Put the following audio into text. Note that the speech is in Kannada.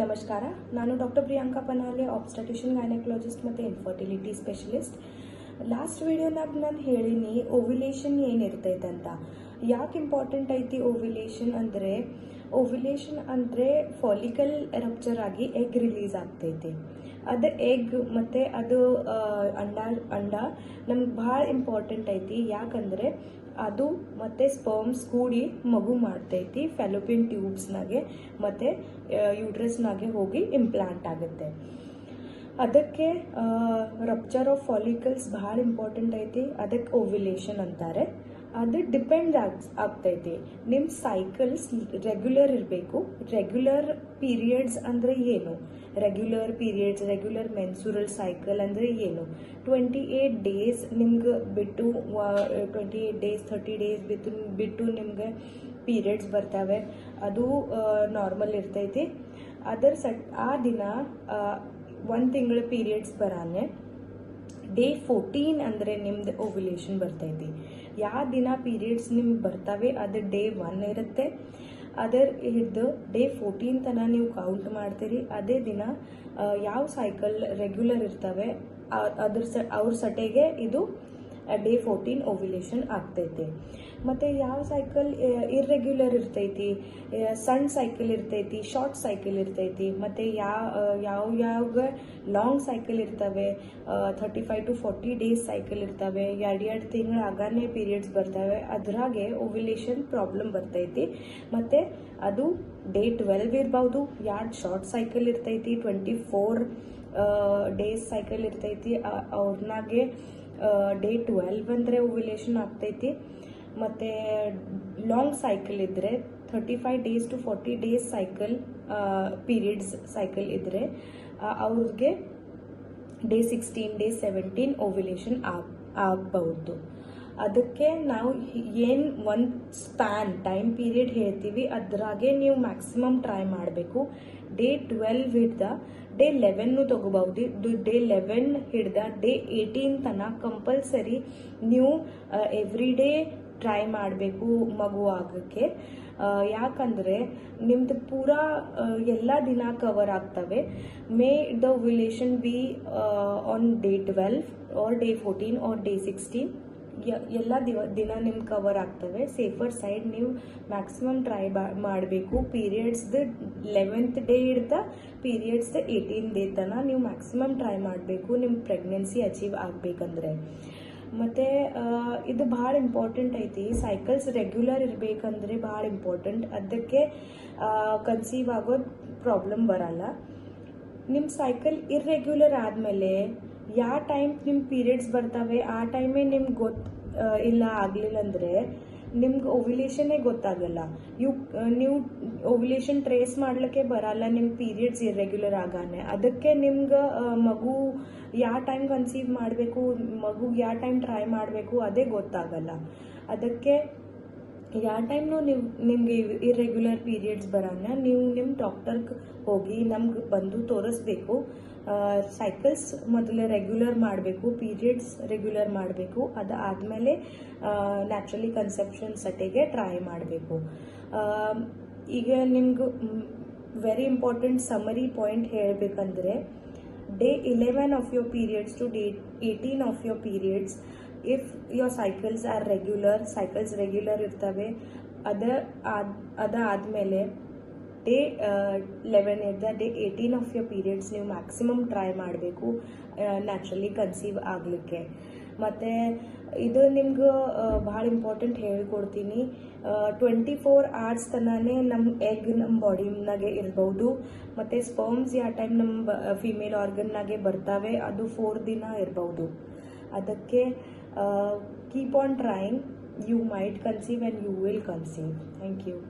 ನಮಸ್ಕಾರ. ನಾನು doctor Priyanka Panale obstetrician gynaecologist ಮತ್ತು ಇನ್ಫರ್ಟಿಲಿಟಿ ಸ್ಪೆಷಲಿಸ್ಟ್ ಲಾಸ್ಟ್ ವಿಡಿಯೋನಾಗ ನಾನು ಹೇಳೀನಿ ಓವ್ಯುಲೇಷನ್ ಏನಿರ್ತೈತೆ ಅಂತ. ಯಾಕೆ ಇಂಪಾರ್ಟೆಂಟ್ ಐತಿ ಓವಿಲೇಷನ್ ಅಂದರೆ ಓವ್ಯುಲೇಷನ್ ಅಂದರೆ ಫಾಲಿಕಲ್ ರಪ್ಚರ್ ಆಗಿ ಎಗ್ ರಿಲೀಸ್ ಆಗ್ತೈತಿ. ಅದು ಎಗ್ ಮತ್ತು ಅದು ಅಂಡ ಅಂಡ ನಮ್ಗೆ ಭಾಳ ಇಂಪಾರ್ಟೆಂಟ್ ಐತಿ. ಯಾಕಂದರೆ ಅದು ಮತ್ತು ಸ್ಪರ್ಮ್ಸ್ ಕೂಡಿ ಮಗು ಮಾಡ್ತೈತಿ ಫೆಲೋಪಿನ್ ಟ್ಯೂಬ್ಸ್ನಾಗೆ ಮತ್ತು ಯೂಟ್ರಸ್ನಾಗೆ ಹೋಗಿ ಇಂಪ್ಲಾಂಟ್ ಆಗುತ್ತೆ. ಅದಕ್ಕೆ ರಪ್ಚರ್ ಆಫ್ ಫಾಲಿಕಲ್ಸ್ ಭಾಳ ಇಂಪಾರ್ಟೆಂಟ್ ಐತಿ, ಅದಕ್ಕೆ ಓವ್ಯುಲೇಷನ್ ಅಂತಾರೆ. ಅದು ಡಿಪೆಂಡ್ ಆಗಿ, ಆಗ್ತೈತಿ. ನಿಮ್ಮ ಸೈಕಲ್ಸ್ ರೆಗ್ಯುಲರ್ ಇರಬೇಕು. ರೆಗ್ಯುಲರ್ ಪೀರಿಯಡ್ಸ್ ಅಂದರೆ ಏನು? Regular periods regular menstrual cycle ಅಂದರೆ ಏನು? ಟ್ವೆಂಟಿ ಏಯ್ಟ್ ಡೇಸ್ ನಿಮ್ಗೆ ಬಿಟ್ಟು twenty eight days thirty days ಬಿಟ್ಟು ಬಿಟ್ಟು ನಿಮ್ಗೆ ಪೀರಿಯಡ್ಸ್ ಬರ್ತವೆ. ಅದು ನಾರ್ಮಲ್ ಇರ್ತೈತಿ. ಅದರ ಸಟ್, ಆ ದಿನ ಒಂದು ತಿಂಗಳ ಪೀರಿಯಡ್ಸ್ ಬರಾನೆ. ಡೇ ಫೋರ್ಟೀನ್ ಅಂದರೆ ನಿಮ್ದು ಓವ್ಯುಲೇಷನ್ ಬರ್ತೈತಿ ಯಾವ ದಿನ ಪೀರಿಯಡ್ಸ್ ನಿಮ್ಗೆ ಬರ್ತವೆ, ಅದು ಡೇ ಒನ್ ಇರುತ್ತೆ. ಅದರ ಹಿಡಿದು ಡೇ ಫೋರ್ಟೀನ್ ತನಕ ನೀವು ಕೌಂಟ್ ಮಾಡ್ತೀರಿ, ಅದೇ ದಿನ ಯಾವ ಸೈಕಲ್ ರೆಗ್ಯುಲರ್ ಇರ್ತವೆ ಅದ್ರ ಸ, ಅವ್ರ ಸಟೆಗೆ ಇದು ಡೇ ಫೋರ್ಟೀನ್ ಓವ್ಯುಲೇಷನ್ ಆಗ್ತೈತಿ. ಮತ್ತು ಯಾವ ಸೈಕಲ್ ಇರ್ರೆಗ್ಯುಲರ್ ಇರ್ತೈತಿ ಸಣ್ಣ ಸೈಕಲ್ ಇರ್ತೈತಿ ಶಾರ್ಟ್ ಸೈಕಲ್ ಇರ್ತೈತಿ, ಮತ್ತು ಯಾವ ಯಾವ ಯಾವ ಲಾಂಗ್ ಸೈಕಲ್ ಇರ್ತವೆ thirty five to forty days cycle ಇರ್ತವೆ ಎರಡು ಎರಡು ತಿಂಗಳು ಆಗಾನೇ ಪೀರಿಯಡ್ಸ್ ಬರ್ತವೆ, ಅದ್ರಾಗೆ ಓವ್ಯುಲೇಷನ್ ಪ್ರಾಬ್ಲಮ್ ಬರ್ತೈತಿ. ಮತ್ತು ಅದು ಡೇ ಟ್ವೆಲ್ವ್ ಇರ್ಬೋದು ಎರಡು ಶಾರ್ಟ್ ಸೈಕಲ್ ಇರ್ತೈತಿ ಟ್ವೆಂಟಿ ಫೋರ್ ಡೇಸ್ ಸೈಕಲ್ ಇರ್ತೈತಿ ಅವ್ರನ್ನಾಗೆ ಡೇ ಟ್ವೆಲ್ವ್ ಅಂದರೆ ಓವ್ಯುಲೇಷನ್ ಆಗ್ತೈತಿ. ಮತ್ತು ಲಾಂಗ್ ಸೈಕಲ್ ಇದ್ದರೆ thirty days to forty days cycle periods cycle ಇದ್ದರೆ ಅವ್ರಿಗೆ day sixteen day seventeen ovulation ಆಗ ಆಗಬಹುದು ಅದಕ್ಕೆ ನಾವು ಏನು ಒಂದು ಸ್ಪ್ಯಾನ್ ಟೈಮ್ ಪೀರಿಯಡ್ ಹೇಳ್ತೀವಿ, ಅದ್ರಾಗೆ ನೀವು ಮ್ಯಾಕ್ಸಿಮಮ್ ಟ್ರೈ ಮಾಡಬೇಕು. ಡೇ ಟ್ವೆಲ್ವ್ ಹಿಡ್ದ ಡೇ ಲೆವೆನ್ನು ತೊಗೋಬಹುದು ಡೇ ಲೆವೆನ್ ಹಿಡ್ದ ಡೇ ಏಯ್ಟೀನ್ ತನಕ ಕಂಪಲ್ಸರಿ ನೀವು ಎವ್ರಿ ಡೇ ಟ್ರೈ ಮಾಡಬೇಕು ಮಗು ಆಗೋಕ್ಕೆ ಯಾಕಂದ್ರೆ ನಿಮ್ದು ಪೂರ ಎಲ್ಲ ದಿನ ಕವರ್ ಆಗ್ತವೆ. May the ovulation be on day twelve or day fourteen or day sixteen ಎಲ್ಲ ದಿವ, ದಿನ ನಿಮ್ಮ ಕವರ್ ಆಗ್ತವೆ. ಸೇಫರ್ ಸೈಡ್ ನೀವು ಮ್ಯಾಕ್ಸಿಮಮ್ ಟ್ರೈ ಮಾಡಬೇಕು. ಪೀರಿಯಡ್ಸ್ದು ಲೆವೆಂತ್ ಡೇ ಹಿಡ್ದ ಪೀರಿಯಡ್ಸ್ದು ಏಯ್ಟೀನ್ ಡೇ ತನಕ ನೀವು ಮ್ಯಾಕ್ಸಿಮಮ್ ಟ್ರೈ ಮಾಡಬೇಕು. ನಿಮ್ಮ ಪ್ರೆಗ್ನೆನ್ಸಿ ಅಚೀವ್ ಆಗಬೇಕಂದ್ರೆ. ಮತ್ತು ಇದು ಭಾಳ ಇಂಪಾರ್ಟೆಂಟ್ ಐತಿ. ಸೈಕಲ್ಸ್ ರೆಗ್ಯುಲರ್ ಇರಬೇಕಂದ್ರೆ ಭಾಳ ಇಂಪಾರ್ಟೆಂಟ್ ಅದಕ್ಕೆ ಕನ್ಸೀವ್ ಆಗೋ ಪ್ರಾಬ್ಲಮ್ ಬರಲ್ಲ. ನಿಮ್ಮ ಸೈಕಲ್ ಇರ್ರೆಗ್ಯುಲರ್ ಆದಮೇಲೆ ಯಾವ ಟೈಮ್ ನಿಮ್ಮ ಪೀರಿಯಡ್ಸ್ ಬರ್ತವೆ, ಆ ಟೈಮೇ ನಿಮ್ಗೆ ಗೊತ್ತು ಇಲ್ಲ ಆಗಲಿಲ್ಲ ಅಂದರೆ ನಿಮ್ಗೆ ಓವ್ಯುಲೇಷನೇ ಗೊತ್ತಾಗಲ್ಲ. ಯು ನೀವು ಓವ್ಯುಲೇಷನ್ ಟ್ರೇಸ್ ಮಾಡ್ಲಿಕ್ಕೆ ಬರಲ್ಲ ನಿಮ್ಮ ಪೀರಿಯಡ್ಸ್ ಇರ್ರೆಗ್ಯುಲರ್ ಆಗಾನೆ. ಅದಕ್ಕೆ ನಿಮ್ಗೆ ಮಗು ಯಾವ ಟೈಮ್ ಕನ್ಸೀವ್ ಮಾಡಬೇಕು, ಮಗು ಯಾವ ಟೈಮ್ ಟ್ರೈ ಮಾಡಬೇಕು, ಅದೇ ಗೊತ್ತಾಗಲ್ಲ. ಅದಕ್ಕೆ ಯಾವ ಟೈಮ್ನು ನೀವು ನಿಮಗೆ ಇರ್ರೆಗ್ಯುಲರ್ ಪೀರಿಯಡ್ಸ್ ಬರೋಣ ನೀವು ನಿಮ್ಮ ಡಾಕ್ಟರ್ಗೆ ಹೋಗಿ ನಮ್ಗೆ ಬಂದು ತೋರಿಸ್ಬೇಕು. ಸೈಕಲ್ಸ್ ಮೊದಲು ರೆಗ್ಯುಲರ್ ಮಾಡಬೇಕು ಪೀರಿಯಡ್ಸ್ ರೆಗ್ಯುಲರ್ ಮಾಡಬೇಕು. ಅದು ಆದಮೇಲೆ ನ್ಯಾಚುರಲಿ ಕನ್ಸೆಪ್ಷನ್ ಸಟೆಗೆ ಟ್ರೈ ಮಾಡಬೇಕು. ಈಗ ನಿಮ್ಗೆ ವೆರಿ ಇಂಪಾರ್ಟೆಂಟ್ ಸಮರಿ ಪಾಯಿಂಟ್ ಹೇಳಬೇಕಂದ್ರೆ day eleven of your periods to day eighteen of your periods if your cycles are regular cycles regular ಇರ್ತವೆ, ಅದ ಅದ ಅದಾದಮೇಲೆ ಡೇ ಲೆವೆನ್ ಇದ್ದ day eighteen of your periods ನೀವು ಮ್ಯಾಕ್ಸಿಮಮ್ ಟ್ರೈ ಮಾಡಬೇಕು ನ್ಯಾಚುರಲಿ ಕನ್ಸೀವ್ ಆಗಲಿಕ್ಕೆ. ಮತ್ತು ಇದು ನಿಮ್ಗೆ ಭಾಳ ಇಂಪಾರ್ಟೆಂಟ್ ಹೇಳ್ಕೊಡ್ತೀನಿ. ಟ್ವೆಂಟಿ ಫೋರ್ ಅವರ್ಸ್ ತನೇ ನಮ್ಮ ಎಗ್ ನಮ್ಮ ಬಾಡಿನಾಗೆ ಇರ್ಬೋದು. ಮತ್ತು ಸ್ಪರ್ಮ್ಸ್ ಯಾವ ಟೈಮ್ ನಮ್ಮ ಫಿಮೇಲ್ ಆರ್ಗನ್ನಾಗೆ ಬರ್ತವೆ, ಅದು ಫೋರ್ ದಿನ ಇರ್ಬೋದು. ಅದಕ್ಕೆ Uh, keep on trying. You might conceive and you will conceive. Thank you.